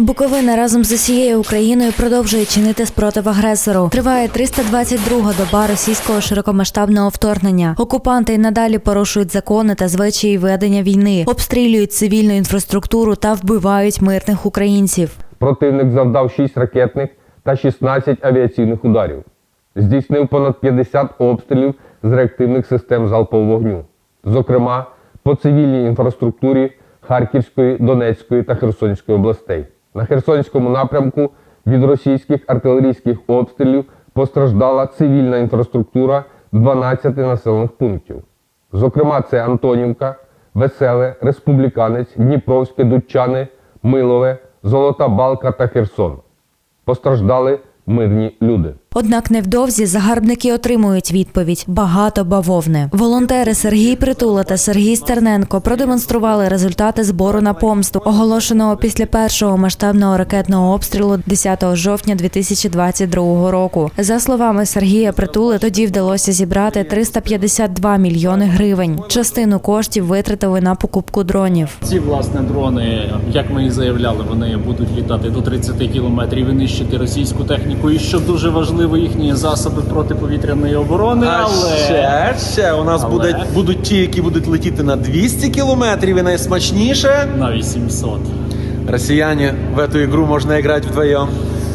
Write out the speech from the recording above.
Буковина разом з усією Україною продовжує чинити спротив агресору. Триває 322-га доба російського широкомасштабного вторгнення. Окупанти й надалі порушують закони та звичаї ведення війни, обстрілюють цивільну інфраструктуру та вбивають мирних українців. Противник завдав 6 ракетних та 16 авіаційних ударів. Здійснив понад 50 обстрілів з реактивних систем залпового вогню, зокрема по цивільній інфраструктурі Харківської, Донецької та Херсонської областей. На Херсонському напрямку від російських артилерійських обстрілів постраждала цивільна інфраструктура 12 населених пунктів. Зокрема, це Антонівка, Веселе, Республіканець, Дніпровське, Дудчани, Милове, Золота Балка та Херсон. Постраждали мирні люди. Однак невдовзі загарбники отримують відповідь багато бавовни. Волонтери Сергій Притула та Сергій Стерненко продемонстрували результати збору на помсту, оголошеного після першого масштабного ракетного обстрілу 10 жовтня 2022 року. За словами Сергія Притули, тоді вдалося зібрати 352 мільйони гривень. Частину коштів витратили на покупку дронів. Ці власне дрони, як ми і заявляли, вони будуть літати до 30 кілометрів і нищити російську техніку. І що дуже важливо, їхні засоби протиповітряної оборони. А але ще, ще у нас Але- будуть, будуть ті, які будуть летіти на 200 кілометрів і найсмачніше. на 800. Росіяне в эту игру можна играть вдвоєм.